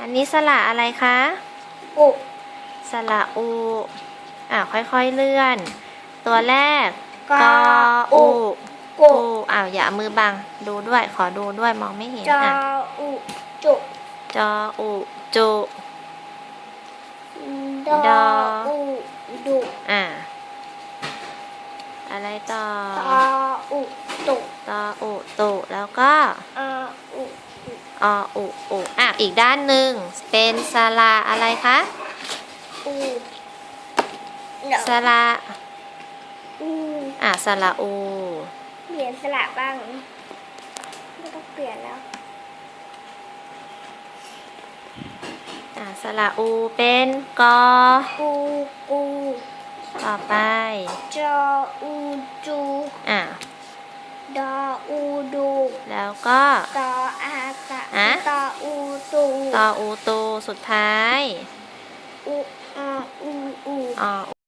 อันนี้สระอะไรคะอุสระอูอ่าค่อยๆเลื่อน ตัวแรกกกอออุอูกุอูอ้าวอย่าเอามือบัง ดูด้วย ขอดูด้วยมองไม่เห็นจออะอุจุจออูจุดดอออุดุอ่าอะไรต่อตออุตุตออุตุแล้วก็อา อุออุอุอะอีกด้านหนึ่งเป็นสระอะไรคะอูเดี๋ยวสระอูอะสระอูเปลี่ยนสระบ้างไม่ต้องเปลี่ยนแล้วอะสระอูเป็นกอกูกูต่อไปจออูจูอะดออูดูแล้วก็ตอ อากะอะตออูตูตออูตูสุดท้ายอูอาอูอูออ